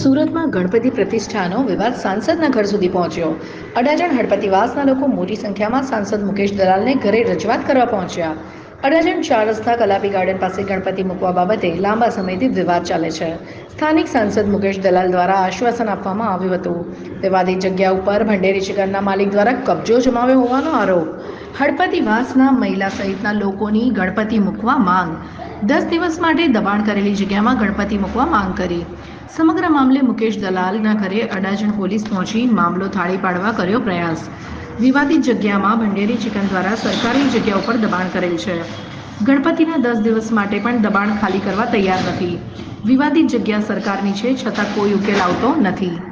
સુરતમાં ગણપતિ પ્રતિષ્ઠાનો વિવાદ સાંસદના ઘર સુધી પહોંચ્યો. અડાજણ હડપતિવાસના લોકો મોટી સંખ્યામાં સાંસદ મુકેશ દલાલને ઘરે રજૂઆત કરવા પહોંચ્યા. અડાજણ ચાર રસ્તા કલાપી ગાર્ડન પાસે ગણપતિ મૂકવા બાબતે લાંબા સમયથી વિવાદ ચાલે છે. સ્થાનિક સાંસદ મુકેશ દલાલ દ્વારા આશ્વાસન આપવામાં આવ્યું હતું. વિવાદિત જગ્યા ઉપર ભંડેરી ચિકનના માલિક દ્વારા કબજો જમાવ્યો હોવાનો આરોપ. હળપતિવાસના મહિલા સહિતના લોકોની ગણપતિ મૂકવા માંગ. દસ દિવસ માટે દબાણ કરેલી જગ્યામાં ગણપતિ મૂકવા માંગ કરી. સમગ્ર મામલે મુકેશ દલાલના ઘરે અડાજણ પોલીસ પહોંચી મામલો થાળી પાડવા કર્યો પ્રયાસ. વિવાદિત જગ્યામાં ભંડેરી ચિકન દ્વારા સરકારી જગ્યા ઉપર દબાણ કરેલ છે. ગણપતિના દસ દિવસ માટે પણ દબાણ ખાલી કરવા તૈયાર નથી. વિવાદિત જગ્યા સરકારની છે છતાં કોઈ ઉકેલ આવતો નથી.